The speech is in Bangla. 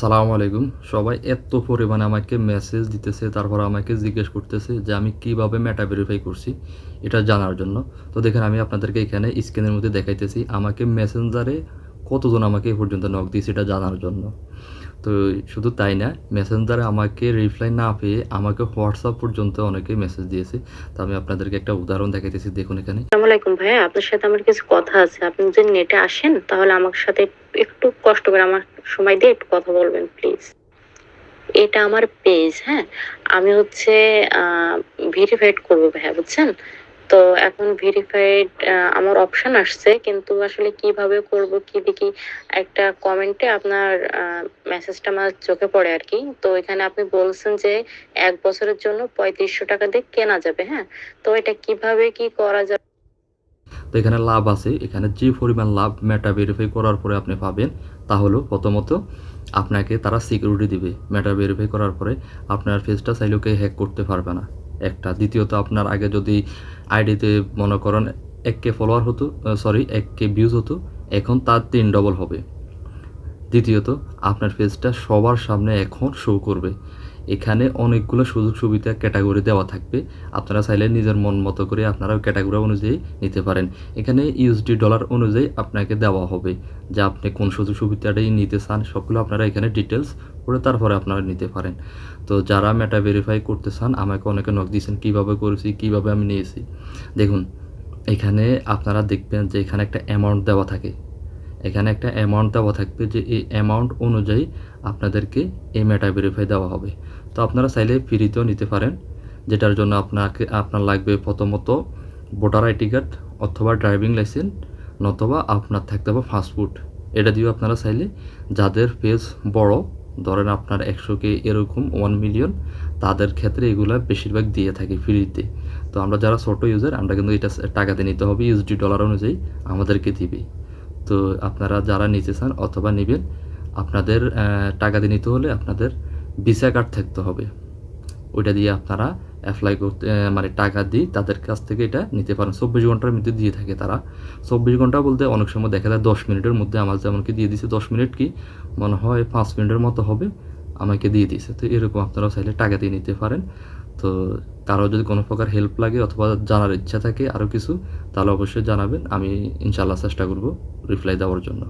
সালামু আলাইকুম। সবাই এত পরিমাণে আমাকে মেসেজ দিতেছে, তারপর আমাকে জিজ্ঞেস করতেছে যে আমি কীভাবে মেটা ভেরিফাই করছি, এটা জানার জন্য। তো দেখেন, আমি আপনাদেরকে এখানে স্ক্রিনের মধ্যে দেখাইতেছি, আমাকে মেসেঞ্জারে কতজন আমাকে এ পর্যন্ত নক দিয়েছে, এটা জানার জন্য। তো শুধু তাই না মেসেঞ্জারে আমাকে রিপ্লাই না পেয়ে আমাকে হোয়াটসঅ্যাপ পর্যন্ত অনেকে মেসেজ দিয়েছে। তো আমি আপনাদেরকে একটা উদাহরণ দেখাইতেছি, দেখুন এখানে। আসসালামু আলাইকুম ভাইয়া আপনার সাথে আমার কিছু কথা আছে। আপনি যদি নেটে আসেন, তাহলে আমার সাথে একটু কষ্ট করে আমার সময় দিয়ে একটু কথা বলবেন প্লিজ এটা আমার পেজ হ্যাঁ? আমি হচ্ছে ভেরিফাইড করব ভাইয়া, বুঝছেন? তো এখন ভেরিফাইড আমার অপশন আসছে, কিন্তু আসলে কীভাবে করব, কি দেখি একটা কমেন্টে আপনার মেসেজটা আমার চোখে পড়ে আর কি। তো এখানে আপনি বলছেন যে এক বছরের জন্য পঁয়ত্রিশশো টাকা দিয়ে কেনা যাবে হ্যাঁ? তো এটা কীভাবে কি করা যাবে? তো এখানে লাভ আছে। এখানে যে পরিমাণ লাভ মেটা ভেরিফাই করার পরে আপনি পাবেন, তা হলো প্রথমত আপনাকে তারা সিকিউরিটি দিবে। মেটা ভেরিফাই করার পরে আপনার ফেসটা চাইলেও কেউ হ্যাক করতে পারবে না। একটা। দ্বিতীয়ত, আপনার আগে যদি আইডিতে মনে করেন এক কে ফলোয়ার হতো সরি এক কে ভিউজ হতো, এখন তার তিন ডবল হবে। দ্বিতীয়ত, আপনার ফেসটা সবার সামনে এখন শো করবে। এখানে অনেকগুলো সুযোগ সুবিধা ক্যাটাগরি দেওয়া থাকবে। আপনারা চাইলে নিজের মন মতো করে আপনারা ক্যাটাগরি অনুযায়ী নিতে পারেন। এখানে ইউএসডি ডলার অনুযায়ী আপনাকে দেওয়া হবে। যে আপনি কোন সুযোগ সুবিধাটাই নিতে চান সবগুলো আপনারা এখানে ডিটেলস পড়ে তারপরে আপনারা নিতে পারেন। তো যারা মেটা ভেরিফাই করতে চান, আমাকে অনেকে নক দিয়েছেন, কীভাবে করেছি, কীভাবে আমি নিয়েছি। দেখুন, এখানে আপনারা দেখবেন যে এখানে একটা অ্যামাউন্ট দেওয়া থাকে। এখানে একটা অ্যামাউন্ট দেওয়া থাকবে যে এই অ্যামাউন্ট অনুযায়ী আপনাদেরকে এই মেটা ভেরিফাই দেওয়া হবে। তো আপনারা চাইলে ফ্রিতেও নিতে পারেন, যেটার জন্য আপনাকে, আপনার লাগবে প্রথমত ভোটার আইডি কার্ড অথবা ড্রাইভিং লাইসেন্স নতবা আপনার থাকতে হবে ফাস্টফুড এটা দিয়েও আপনারা চাইলে যাদের পেজ বড়, ধরেন আপনার একশো কে এরকম ওয়ান মিলিয়ন তাদের ক্ষেত্রে এগুলো বেশিরভাগ দিয়ে থাকে ফ্রিতে তো আমরা যারা ছোট ইউজার আমরা কিন্তু এটা টাকাতে নিতে হবে ইউএসডি ডলার অনুযায়ী আমাদেরকে দিবে। তো আপনারা যারা নিতে চান অথবা নেবেন, আপনাদের টাকা দিয়ে নিতে হলে আপনাদের ভিসা কার্ড থাকতে হবে। ওইটা দিয়ে আপনারা অ্যাপ্লাই করতে মানে টাকা দিয়ে তাদের কাছ থেকে এটা নিতে পারেন। চব্বিশ ঘণ্টার মধ্যে দিয়ে থাকে তারা। চব্বিশ ঘণ্টা বলতে অনেক সময় দেখা যায় দশ মিনিটের মধ্যে আমার যেমনকি দিয়ে দিছে দশ মিনিট কি, মনে হয় পাঁচ মিনিটের মতো হবে আমাকে দিয়ে দিয়েছে তো এরকম আপনারা চাইলে টাকা দিয়ে নিতে পারেন। তো কারও যদি কোনো প্রকার হেল্প লাগে অথবা জানার ইচ্ছা থাকে আরও কিছু, তাহলে অবশ্যই জানাবেন। আমি ইনশাল্লাহ চেষ্টা করব রিপ্লাই দেওয়ার জন্য।